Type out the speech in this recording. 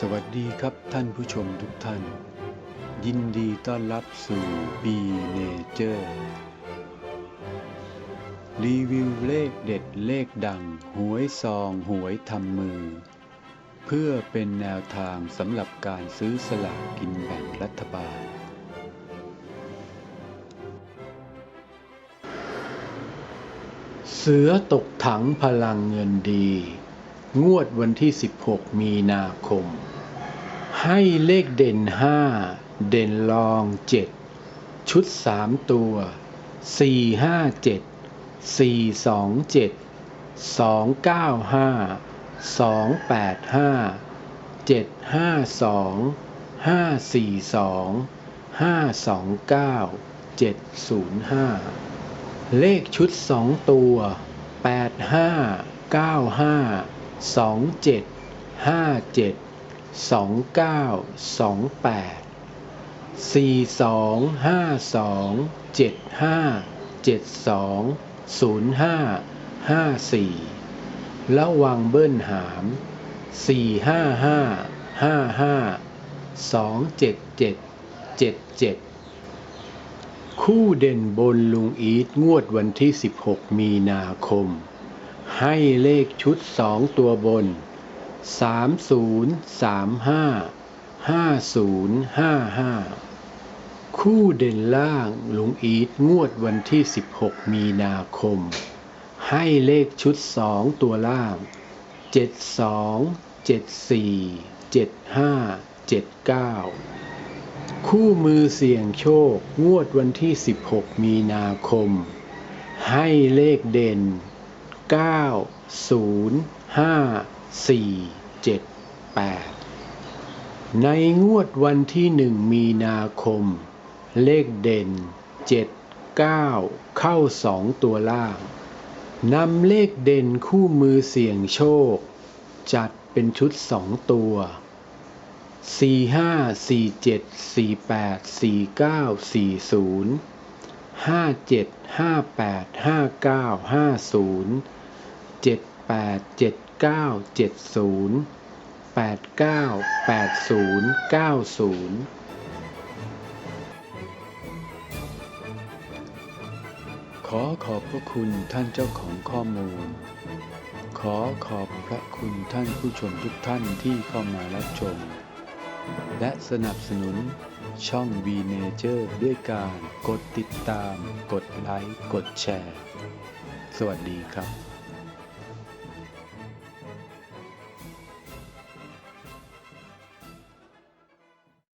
สวัสดีครับท่านผู้ชมทุกท่าน ยินดีต้อนรับสู่ B Nature รีวิวเลขเด็ดเลขดัง หวยซองหวยทำมือ เพื่อเป็นแนวทางสำหรับการซื้อสลากกินแบ่งรัฐบาล เสือตกถังพลังเงินดี งวดวันที่ 16 มีนาคม ให้เลขเด่น 5 เด่นรอง 7 ชุด 3 ตัว 4 5 7 4 2 7 2 9 5 2 8 5 7 5 2 5 4 2 5 2 9 7 0 5เลขชุด2ตัว8 5 9 5 2 7 5 7 2 9 2 8 4 2 5 2 7 5 7 2 0 5 5 4ระวังเบิ้ลหาม4 5 5 5 5 2 7 7 7 7คู่เด่นบนลุงอีทงวดวันที่ 16 มีนาคม ให้เลขชุด 2 ตัวบน 30 35 50 55คู่เด่นล่างลุงอีทงวดวันที่ 16 มีนาคม ให้เลขชุด 2 ตัวล่าง 72 74 75 79 คู่มือเสี่ยงโชค งวดวันที่ 16 มีนาคม ให้เลขเด่น 9 0 5 4 7 8 ในงวดวันที่1มีนาคม เลขเด่น 7 9 เข้า 2 ตัวล่างนำเลขเด่นคู่มือเสี่ยงโชค จัดเป็นชุด 2 ตัวสี่ห้าสี่เจ็ดสี่แปดสี่เก้าสี่ศูนย์ ห้าเจ็ดห้าแปดเจ็ดเก้าเจ็ดศูนย์แปดเก้าแปดศูนย์เก้าศูนย์ขอขอบพระคุณท่านเจ้าของข้อมูล ขอขอบพระคุณท่านผู้ชมทุกท่านที่เข้ามารับชม และสนับสนุนช่อง V Nature ด้วยการกดติดตาม กดไลค์ กดแชร์ สวัสดีครับ